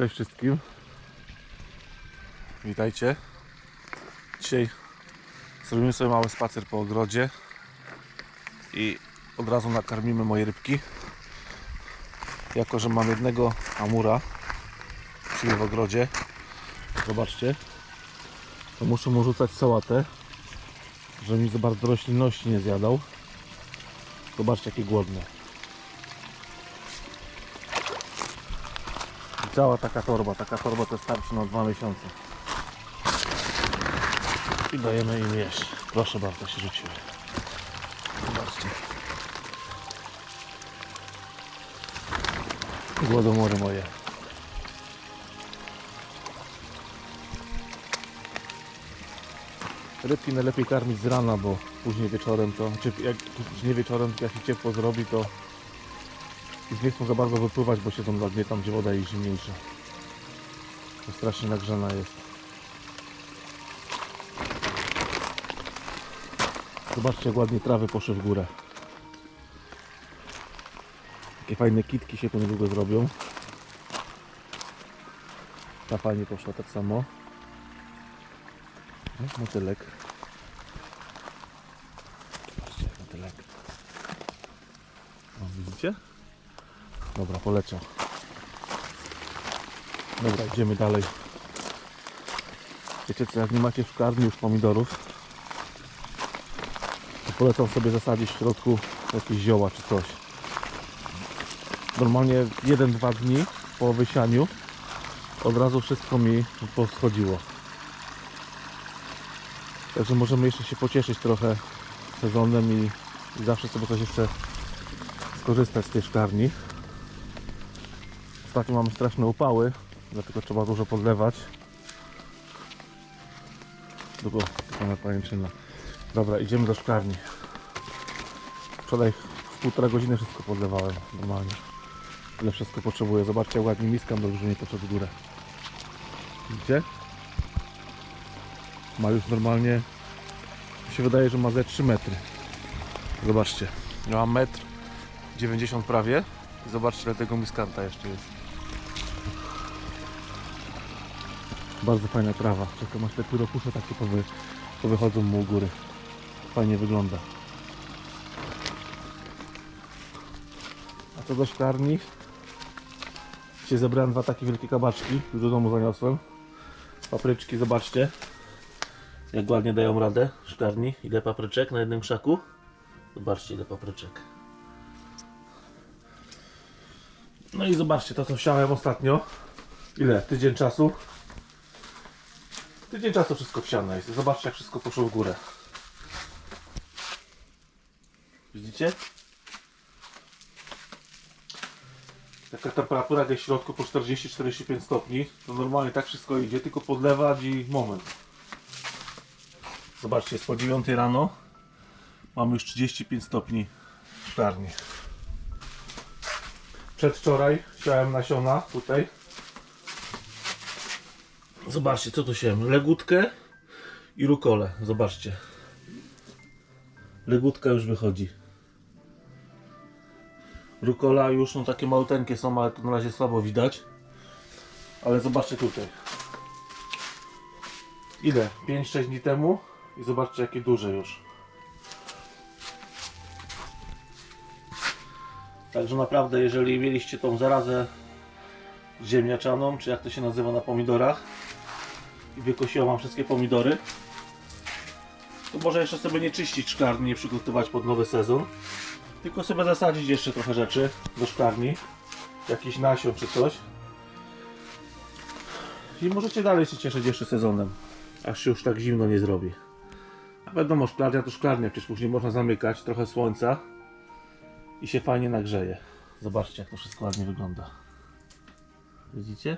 Cześć wszystkim. Witajcie. Dzisiaj zrobimy sobie mały spacer po ogrodzie i od razu nakarmimy moje rybki. Jako, że mam jednego amura czyli w ogrodzie, zobaczcie, to muszę mu rzucać sałatę, żeby mi za bardzo roślinności nie zjadał. Zobaczcie, jakie głodne. Cała taka torba, taka torba to starczy na dwa miesiące. I dajemy im jeść. Proszę bardzo, się rzuciły. Zobaczcie. Głodomory moje. Rybki najlepiej karmić z rana, bo później wieczorem to, czy jak nie wieczorem, jak się ciepło zrobi, to już nie chcą za bardzo wypływać, bo siedzą na dnie tam, gdzie woda jest zimniejsza. To strasznie nagrzana jest. Zobaczcie, jak ładnie trawy poszły w górę. Takie fajne kitki się tu niedługo zrobią. Ta fajnie poszła tak samo. No, motylek. Zobaczcie, motylek. O, widzicie? Dobra, poleciał. Dobra, idziemy dalej. Wiecie co, jak nie macie w szklarni już pomidorów, to polecam sobie zasadzić w środku jakieś zioła czy coś. Normalnie 1-2 dni po wysianiu od razu wszystko mi poschodziło. Także możemy jeszcze się pocieszyć trochę sezonem i, i zawsze sobie coś jeszcze skorzystać z tej szklarni. Ostatnio mamy straszne upały, dlatego trzeba dużo podlewać. Długo pana pajęczyna. Dobra, idziemy do szklarni. Wczoraj w półtora godziny wszystko podlewałem normalnie. Ile wszystko potrzebuję. Zobaczcie jak ładnie miskam dobrze nie poszedł w górę. Widzicie? Ma już normalnie mi się wydaje, że ma ze 3 metry. Zobaczcie. Ja mam metr 90 prawie. Zobaczcie ile tego miskanta jeszcze jest. Bardzo fajna trawa. Czekam aż te pyropusze takie powy, powychodzą mu u góry. Fajnie wygląda. A co do szklarni? Dzisiaj zebrałem dwa takie wielkie kabaczki. Już do domu zaniosłem. Papryczki, zobaczcie. Jak ładnie dają radę szklarni. Ile papryczek na jednym krzaku? Zobaczcie ile papryczek. No i zobaczcie to co wsiałem ostatnio. Ile? Tydzień czasu. Tydzień czasu wszystko wsiane jest. Zobaczcie jak wszystko poszło w górę. Widzicie? Taka temperatura gdzieś w środku po 40-45 stopni. To normalnie tak wszystko idzie, tylko podlewać i moment. Zobaczcie, jest po 9 rano. Mamy już 35 stopni w szklarni. Przedwczoraj siałem nasiona tutaj. Zobaczcie, co tu siałem. Legutkę i rukolę. Zobaczcie. Legutka już wychodzi. Rukola już, no takie maluteńkie są, ale to na razie słabo widać. Ale zobaczcie tutaj. Ile? 5-6 dni temu i zobaczcie jakie duże już. Także naprawdę, jeżeli mieliście tą zarazę ziemniaczaną, czy jak to się nazywa na pomidorach i wykosiło wam wszystkie pomidory, to może jeszcze sobie nie czyścić szklarni, nie przygotować pod nowy sezon, tylko sobie zasadzić jeszcze trochę rzeczy do szklarni, jakiś nasion czy coś. I możecie dalej się cieszyć jeszcze sezonem, aż się już tak zimno nie zrobi. A wiadomo, szklarnia to szklarnia, przecież później można zamykać, trochę słońca i się fajnie nagrzeje. Zobaczcie, jak to wszystko ładnie wygląda. Widzicie?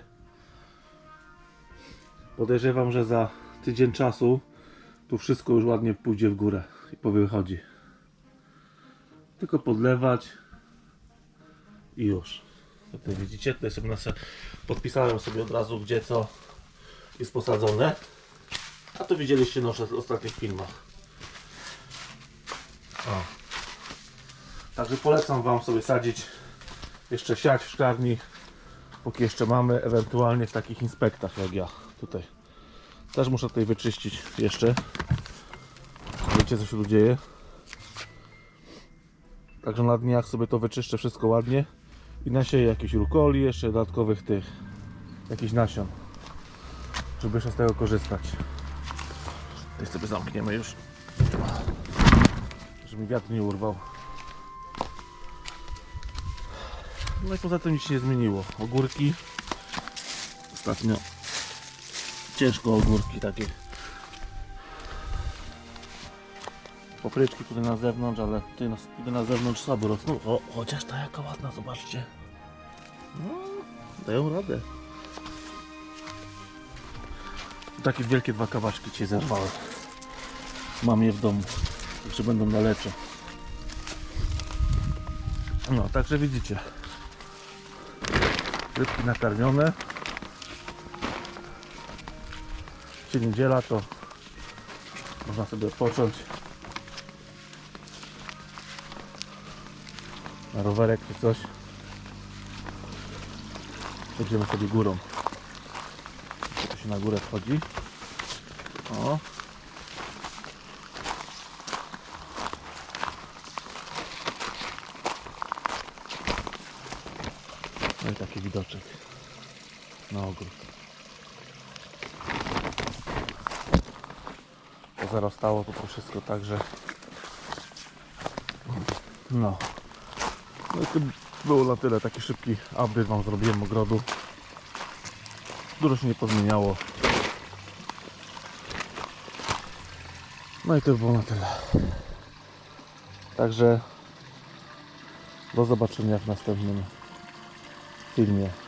Podejrzewam, że za tydzień czasu tu wszystko już ładnie pójdzie w górę i powychodzi. Tylko podlewać i już. Tutaj widzicie, tutaj sobie nas podpisałem sobie od razu, gdzie co jest posadzone. A to widzieliście na ostatnich filmach. O. Także polecam Wam sobie sadzić, jeszcze siać w szklarni Póki jeszcze mamy, ewentualnie w takich inspektach jak ja tutaj. Też muszę tutaj wyczyścić jeszcze. Wiecie co się tu dzieje? Także na dniach sobie to wyczyszczę wszystko ładnie i nasieję jakieś rukoli, jeszcze dodatkowych tych, jakichś nasion, żeby jeszcze z tego korzystać. Tutaj sobie zamkniemy już, żeby mi wiatr nie urwał. No i poza tym nic się nie zmieniło. Ogórki. Ostatnio ciężko ogórki takie. Papryczki tutaj na zewnątrz, ale tutaj na, tutaj na zewnątrz słabo rosną. O, chociaż ta jaka ładna, zobaczcie. No, dają radę. Takie wielkie dwa kawaczki cię zerwałem. Mam je w domu. Jeszcze będą na leczo. No, także widzicie. Rybki nakarmione. Czy niedziela to można sobie odpocząć. Na rowerek czy coś. Będziemy sobie górą. Tu się na górę wchodzi. O. No i taki widoczek na ogród. Pozarastało to, to wszystko tak, że no. No i to było na tyle, taki szybki update wam zrobiłem ogrodu. Dużo się nie pozmieniało. No i to było na tyle. Także do zobaczenia w następnym filmie.